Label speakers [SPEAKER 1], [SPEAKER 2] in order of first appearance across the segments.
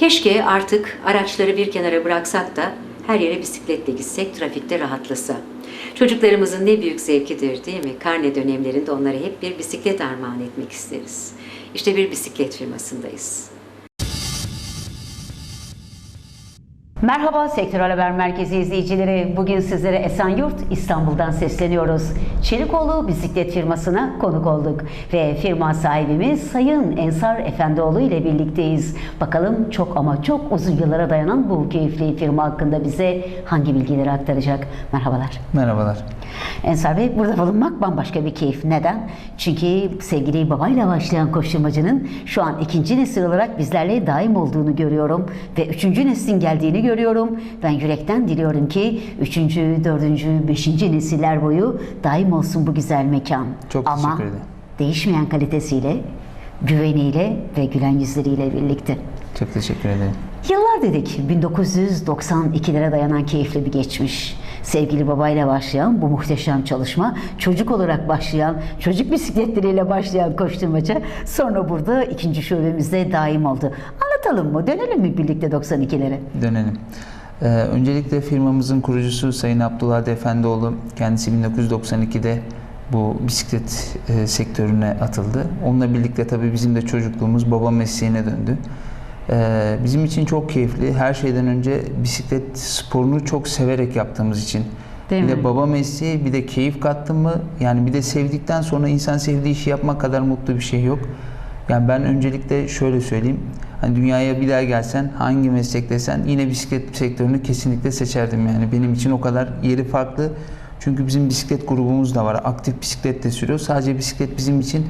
[SPEAKER 1] Keşke artık araçları bir kenara bıraksak da her yere bisikletle gitsek, trafikte rahatlasa. Çocuklarımızın ne büyük zevkidir değil mi? Karne dönemlerinde onlara hep bir bisiklet armağan etmek isteriz. İşte bir bisiklet firmasındayız.
[SPEAKER 2] Merhaba Sektörel Haber Merkezi izleyicileri. Bugün sizlere Esenyurt İstanbul'dan sesleniyoruz. Çelikoğlu bisiklet firmasına konuk olduk ve firma sahibimiz Sayın Ensar Efendioğlu ile birlikteyiz. Bakalım çok ama çok uzun yıllara dayanan bu keyifli firma hakkında bize hangi bilgileri aktaracak? Merhabalar.
[SPEAKER 3] Merhabalar.
[SPEAKER 2] Ensar Bey burada bulunmak bambaşka bir keyif. Neden? Çünkü sevgili babayla başlayan koşturmacının şu an ikinci nesil olarak bizlerle daim olduğunu görüyorum ve üçüncü neslin geldiğini görüyorum. Ben yürekten diliyorum ki üçüncü, dördüncü, beşinci nesiller boyu daim olsun bu güzel mekan.
[SPEAKER 3] Çok
[SPEAKER 2] Ama
[SPEAKER 3] teşekkür ederim.
[SPEAKER 2] değişmeyen kalitesiyle, güveniyle ve gülen yüzleriyle birlikte.
[SPEAKER 3] Çok teşekkür ederim.
[SPEAKER 2] Yıllar dedik. 1992'lere dayanan keyifli bir geçmiş. Sevgili babayla başlayan bu muhteşem çalışma, çocuk olarak başlayan, çocuk bisikletleriyle başlayan koşturmaca sonra burada ikinci şubemizde daim oldu. Anlatalım mı? Dönelim mi birlikte 92'lere?
[SPEAKER 3] Dönelim. Ee, öncelikle firmamızın kurucusu Sayın Abdullah Efendioğlu kendisi 1992'de bu bisiklet e, sektörüne atıldı. Onunla birlikte tabii bizim de çocukluğumuz baba mesleğine döndü. Ee, bizim için çok keyifli. Her şeyden önce bisiklet sporunu çok severek yaptığımız için.
[SPEAKER 2] Değil
[SPEAKER 3] bir
[SPEAKER 2] mi?
[SPEAKER 3] de baba mesleği bir de keyif kattım mı yani bir de sevdikten sonra insan sevdiği işi yapmak kadar mutlu bir şey yok. Yani ben öncelikle şöyle söyleyeyim. Hani dünyaya bir daha gelsen hangi meslek desen yine bisiklet sektörünü kesinlikle seçerdim yani. Benim için o kadar yeri farklı. Çünkü bizim bisiklet grubumuz da var. Aktif bisiklet de sürüyor. Sadece bisiklet bizim için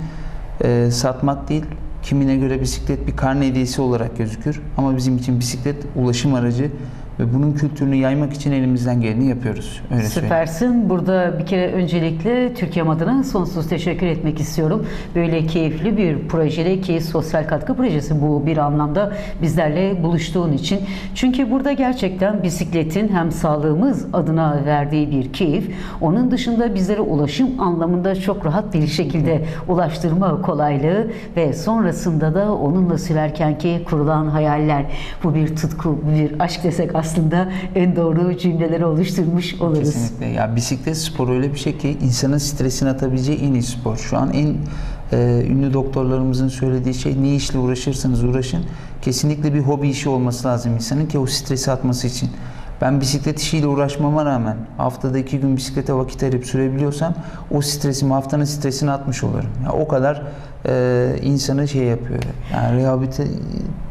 [SPEAKER 3] e, satmak değil. Kimine göre bisiklet bir karne hediyesi olarak gözükür. Ama bizim için bisiklet ulaşım aracı ve bunun kültürünü yaymak için elimizden geleni yapıyoruz. Öyle söyleyeyim.
[SPEAKER 2] Süpersin. Burada bir kere öncelikle Türkiye adına sonsuz teşekkür etmek istiyorum. Böyle keyifli bir projede ki sosyal katkı projesi bu bir anlamda bizlerle buluştuğun için. Çünkü burada gerçekten bisikletin hem sağlığımız adına verdiği bir keyif, onun dışında bizlere ulaşım anlamında çok rahat bir şekilde ulaştırma kolaylığı ve sonrasında da onunla sürerkenki kurulan hayaller. Bu bir tutku, bu bir aşk desek aslında en doğru cümleleri oluşturmuş oluruz.
[SPEAKER 3] Kesinlikle. Ya bisiklet sporu öyle bir şey ki insanın stresini atabileceği en iyi spor. Şu an en e, ünlü doktorlarımızın söylediği şey ne işle uğraşırsanız uğraşın kesinlikle bir hobi işi olması lazım insanın ki o stresi atması için. Ben bisiklet işiyle uğraşmama rağmen haftada iki gün bisiklete vakit ayırıp sürebiliyorsam o stresimi haftanın stresini atmış olurum. Ya o kadar e, insanı şey yapıyor. Yani rehabilite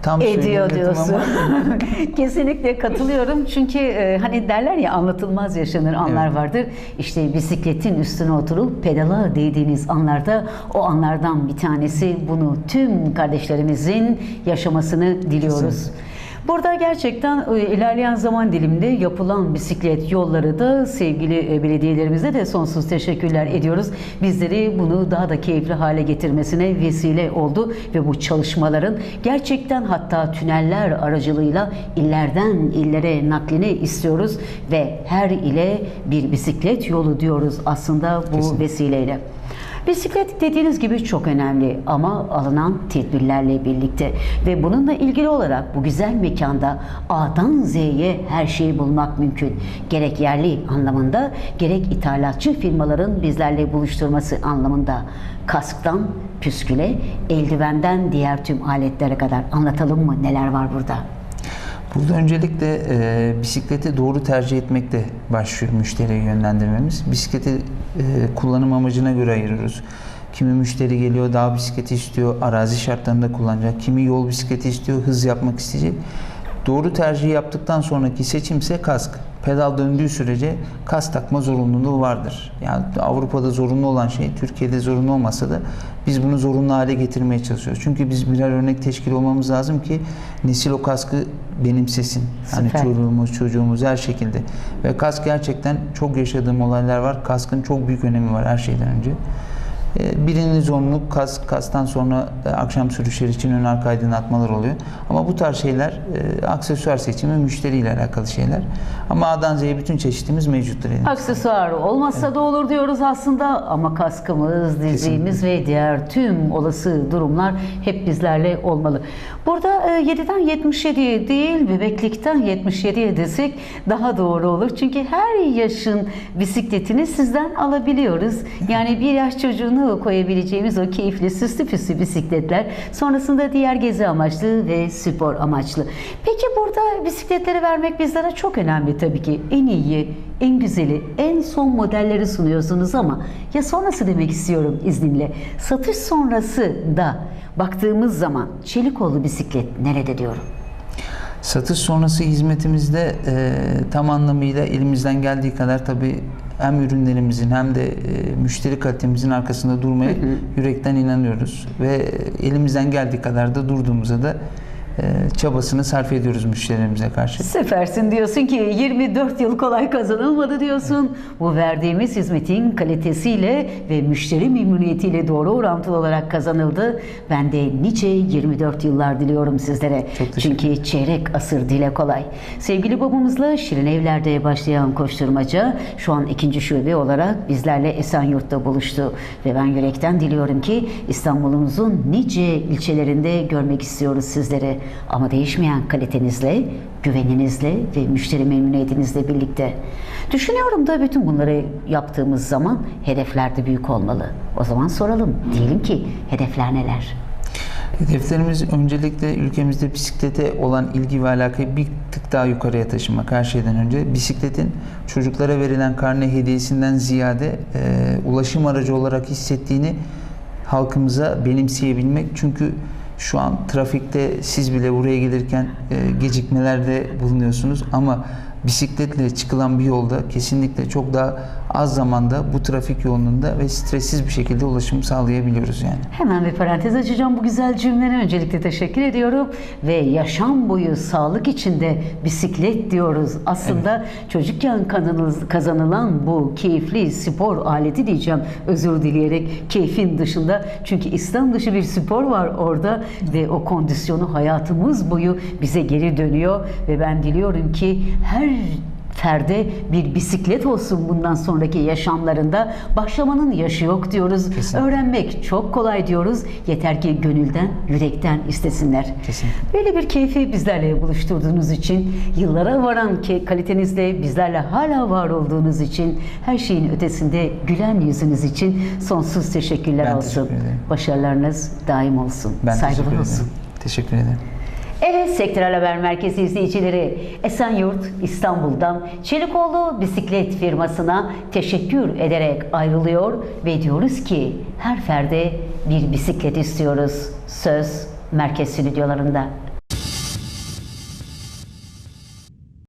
[SPEAKER 3] tam
[SPEAKER 2] Ediyor diyorsun.
[SPEAKER 3] ama
[SPEAKER 2] Kesinlikle katılıyorum. Çünkü e, hani derler ya anlatılmaz yaşanır anlar
[SPEAKER 3] Evet.
[SPEAKER 2] vardır. İşte bisikletin üstüne oturup pedala değdiğiniz anlarda o anlardan bir tanesi bunu tüm kardeşlerimizin yaşamasını diliyoruz.
[SPEAKER 3] Kesinlikle.
[SPEAKER 2] Burada gerçekten e, ilerleyen zaman diliminde yapılan bisiklet yolları da sevgili e, belediyelerimize de sonsuz teşekkürler ediyoruz. Bizleri bunu daha da keyifli hale getirmesine vesile oldu ve bu çalışmaların gerçekten hatta tüneller aracılığıyla illerden illere naklini istiyoruz ve her ile bir bisiklet yolu diyoruz aslında bu
[SPEAKER 3] Kesinlikle.
[SPEAKER 2] vesileyle. Bisiklet dediğiniz gibi çok önemli ama alınan tedbirlerle birlikte ve bununla ilgili olarak bu güzel mekanda A'dan Z'ye her şeyi bulmak mümkün. Gerek yerli anlamında gerek ithalatçı firmaların bizlerle buluşturması anlamında kasktan püsküle, eldivenden diğer tüm aletlere kadar anlatalım mı neler var burada?
[SPEAKER 3] Burada öncelikle e, bisikleti doğru tercih etmekte başlıyor müşteriye yönlendirmemiz. Bisikleti e, kullanım amacına göre ayırıyoruz. Kimi müşteri geliyor dağ bisikleti istiyor, arazi şartlarında kullanacak. Kimi yol bisikleti istiyor, hız yapmak isteyecek. Doğru tercihi yaptıktan sonraki seçimse kask. Pedal döndüğü sürece kask takma zorunluluğu vardır. Yani Avrupa'da zorunlu olan şey Türkiye'de zorunlu olmasa da biz bunu zorunlu hale getirmeye çalışıyoruz. Çünkü biz birer örnek teşkil olmamız lazım ki nesil o kaskı benimsesin. Hani
[SPEAKER 2] Süper.
[SPEAKER 3] çocuğumuz, çocuğumuz her şekilde. Ve kask gerçekten çok yaşadığım olaylar var. Kaskın çok büyük önemi var her şeyden önce. E, birinin zorunluluk kas, kastan sonra e, akşam sürüşleri için ön arka aydınlatmalar oluyor. Ama bu tarz şeyler e, aksesuar seçimi müşteriyle alakalı şeyler. Ama A'dan Z'ye bütün çeşitimiz mevcuttur elimizde.
[SPEAKER 2] Aksesuar olmazsa da olur diyoruz aslında ama kaskımız, diziğimiz ve diğer tüm olası durumlar hep bizlerle olmalı. Burada e, 7'den 77'ye değil bebeklikten 77'ye desek daha doğru olur. Çünkü her yaşın bisikletini sizden alabiliyoruz. Yani bir yaş çocuğunu koyabileceğimiz o keyifli süslü püslü bisikletler sonrasında diğer gezi amaçlı ve spor amaçlı. Peki burada bisikletleri vermek bizlere çok önemli tabii ki. En iyi, en güzeli, en son modelleri sunuyorsunuz ama ya sonrası demek istiyorum izninle. Satış sonrası da baktığımız zaman Çelikoğlu bisiklet nerede diyorum?
[SPEAKER 3] Satış sonrası hizmetimizde e, tam anlamıyla elimizden geldiği kadar tabii hem ürünlerimizin hem de e, müşteri kalitemizin arkasında durmaya yürekten inanıyoruz. Ve elimizden geldiği kadar da durduğumuzda da çabasını sarf ediyoruz müşterilerimize karşı.
[SPEAKER 2] Süpersin diyorsun ki 24 yıl kolay kazanılmadı diyorsun. Bu verdiğimiz hizmetin kalitesiyle ve müşteri memnuniyetiyle doğru orantılı olarak kazanıldı. Ben de nice 24 yıllar diliyorum sizlere. Çünkü çeyrek asır dile kolay. Sevgili babamızla Şirin Evler'de başlayan koşturmaca şu an ikinci şube olarak bizlerle Esenyurt'ta buluştu. Ve ben yürekten diliyorum ki İstanbul'umuzun nice ilçelerinde görmek istiyoruz sizleri. Ama değişmeyen kalitenizle, güveninizle ve müşteri memnuniyetinizle birlikte. Düşünüyorum da bütün bunları yaptığımız zaman hedefler de büyük olmalı. O zaman soralım. Diyelim ki hedefler neler?
[SPEAKER 3] Hedeflerimiz öncelikle ülkemizde bisiklete olan ilgi ve alakayı bir tık daha yukarıya taşımak her şeyden önce. Bisikletin çocuklara verilen karne hediyesinden ziyade e, ulaşım aracı olarak hissettiğini halkımıza benimseyebilmek. Çünkü şu an trafikte siz bile buraya gelirken e, gecikmelerde bulunuyorsunuz. Ama bisikletle çıkılan bir yolda kesinlikle çok daha az zamanda bu trafik yoğunluğunda ve stressiz bir şekilde ulaşım sağlayabiliyoruz yani.
[SPEAKER 2] Hemen bir parantez açacağım bu güzel cümlene. Öncelikle teşekkür ediyorum ve yaşam boyu sağlık içinde bisiklet diyoruz. Aslında çocukken kazanıl- kazanılan bu keyifli spor aleti diyeceğim. Özür dileyerek keyfin dışında. Çünkü İslam dışı bir spor var orada ve o kondisyonu hayatımız boyu bize geri dönüyor. Ve ben diliyorum ki her ferde bir bisiklet olsun bundan sonraki yaşamlarında. Başlamanın yaşı yok diyoruz.
[SPEAKER 3] Kesinlikle.
[SPEAKER 2] Öğrenmek çok kolay diyoruz. Yeter ki gönülden, yürekten istesinler.
[SPEAKER 3] Kesinlikle.
[SPEAKER 2] Böyle bir keyfi bizlerle buluşturduğunuz için, yıllara varan ki kalitenizle bizlerle hala var olduğunuz için, her şeyin ötesinde gülen yüzünüz için sonsuz teşekkürler
[SPEAKER 3] Ben
[SPEAKER 2] olsun.
[SPEAKER 3] teşekkür ederim.
[SPEAKER 2] Başarılarınız daim olsun.
[SPEAKER 3] Ben
[SPEAKER 2] Saygılar
[SPEAKER 3] teşekkür
[SPEAKER 2] olsun.
[SPEAKER 3] Teşekkür ederim.
[SPEAKER 2] Evet Sektörel Haber Merkezi izleyicileri Esenyurt İstanbul'dan Çelikoğlu bisiklet firmasına teşekkür ederek ayrılıyor ve diyoruz ki her ferde bir bisiklet istiyoruz. Söz merkez stüdyolarında.